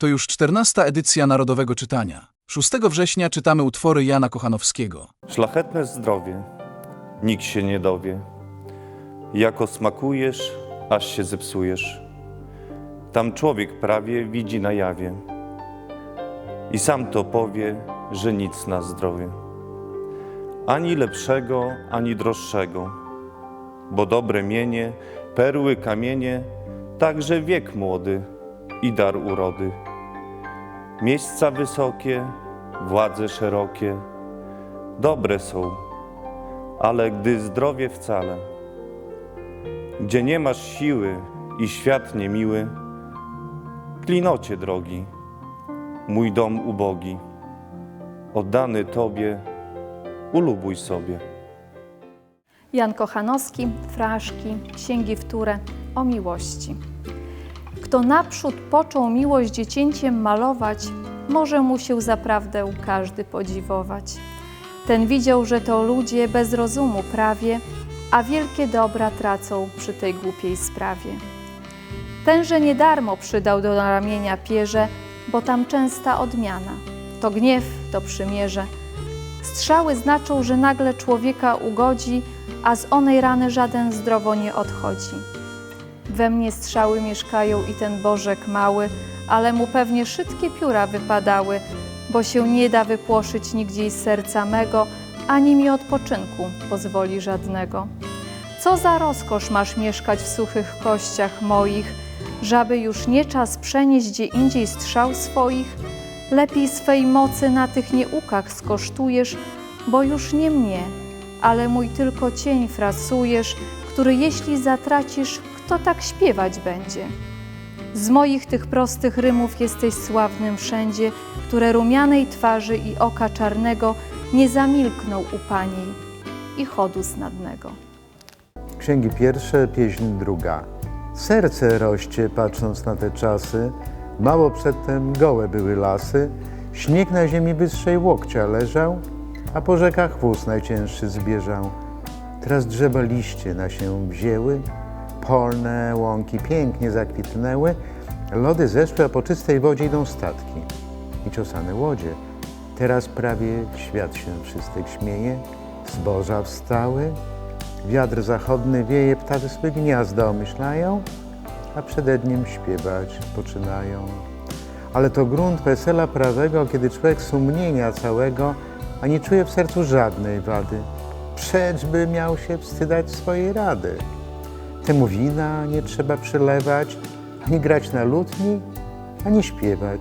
To już czternasta edycja Narodowego Czytania. 6 września czytamy utwory Jana Kochanowskiego. Szlachetne zdrowie, nikt się nie dowie. Jako smakujesz, aż się zepsujesz. Tam człowiek prawie widzi na jawie. I sam to powie, że nic na zdrowie. Ani lepszego, ani droższego. Bo dobre mienie, perły, kamienie, także wiek młody i dar urody. Miejsca wysokie, władze szerokie, dobre są, ale gdy zdrowie wcale, gdzie nie masz siły i świat niemiły, klinocie drogi, mój dom ubogi, oddany Tobie, ulubuj sobie. Jan Kochanowski, fraszki, księgi wtóre o miłości. Kto naprzód począł miłość dziecięciem malować, może mu się zaprawdę każdy podziwować. Ten widział, że to ludzie bez rozumu prawie, a wielkie dobra tracą przy tej głupiej sprawie. Tenże nie darmo przydał do ramienia pierze, bo tam częsta odmiana. To gniew, to przymierze. Strzały znaczą, że nagle człowieka ugodzi, a z onej rany żaden zdrowo nie odchodzi. We mnie strzały mieszkają i ten Bożek mały, ale mu pewnie szybkie pióra wypadały, bo się nie da wypłoszyć nigdzie z serca mego, ani mi odpoczynku pozwoli żadnego. Co za rozkosz masz mieszkać w suchych kościach moich, żaby już nie czas przenieść gdzie indziej strzał swoich? Lepiej swej mocy na tych nieukach skosztujesz, bo już nie mnie, ale mój tylko cień frasujesz, który jeśli zatracisz, kto tak śpiewać będzie? Z moich tych prostych rymów jesteś sławnym wszędzie, które rumianej twarzy i oka czarnego nie zamilkną u Pani i chodu snadnego. Księgi pierwsze, pieśń druga. Serce roście, patrząc na te czasy. Mało przedtem gołe były lasy. Śnieg na ziemi wyższej łokcia leżał, a po rzekach wóz najcięższy zbieżał. Teraz drzewa liście na się wzięły, polne łąki pięknie zakwitnęły, lody zeszły, a po czystej wodzie idą statki i ciosane łodzie. Teraz prawie świat się wszystek śmieje, zboża wstały, Wiatr zachodny wieje, ptacy swe gniazda omyślają, a przed dniem śpiewać poczynają. Ale to grunt wesela prawego, kiedy człowiek sumienia całego, a nie czuje w sercu żadnej wady. Przecz by miał się wstydać swojej rady. Temu wina nie trzeba przylewać, ani grać na lutni, ani śpiewać.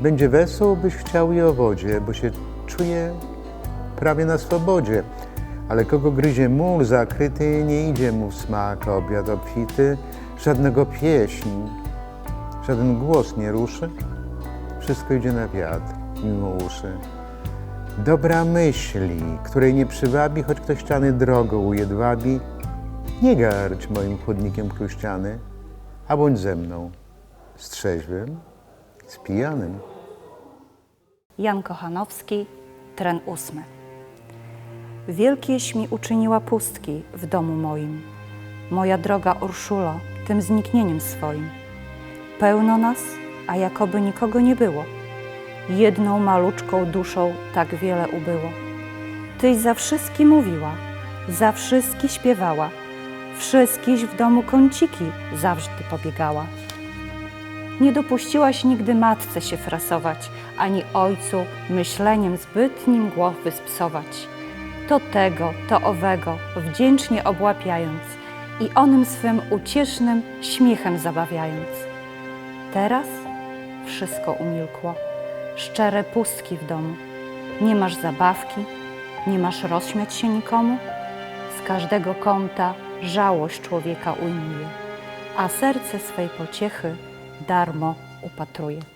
Będzie wesoł, byś chciał i o wodzie, bo się czuje prawie na swobodzie. Ale kogo gryzie mól zakryty, nie idzie mu smak obiad obfity, żadnego pieśń, żaden głos nie ruszy, wszystko idzie na wiatr, mimo uszy. Dobra myśli, której nie przywabi, choć ktoś ściany drogo ujedwabi, nie gardź moim chodnikiem chruściany, a bądź ze mną, z trzeźwym, z pijanym. Jan Kochanowski, tren ósmy. Wielkieś mi uczyniła pustki w domu moim, moja droga Urszulo, tym zniknieniem swoim. Pełno nas, a jakoby nikogo nie było. Jedną maluczką duszą tak wiele ubyło. Tyś za wszystki mówiła, za wszystki śpiewała, wszystkiś w domu kąciki zawsze pobiegała. Nie dopuściłaś nigdy matce się frasować, ani ojcu myśleniem zbytnim głowy spsować. To tego, to owego, wdzięcznie obłapiając i onym swym uciesznym śmiechem zabawiając. Teraz wszystko umilkło, szczere pustki w domu. Nie masz zabawki, nie masz rozśmiać się nikomu. Z każdego kąta żałość człowieka ujmuje, a serce swej pociechy darmo upatruje.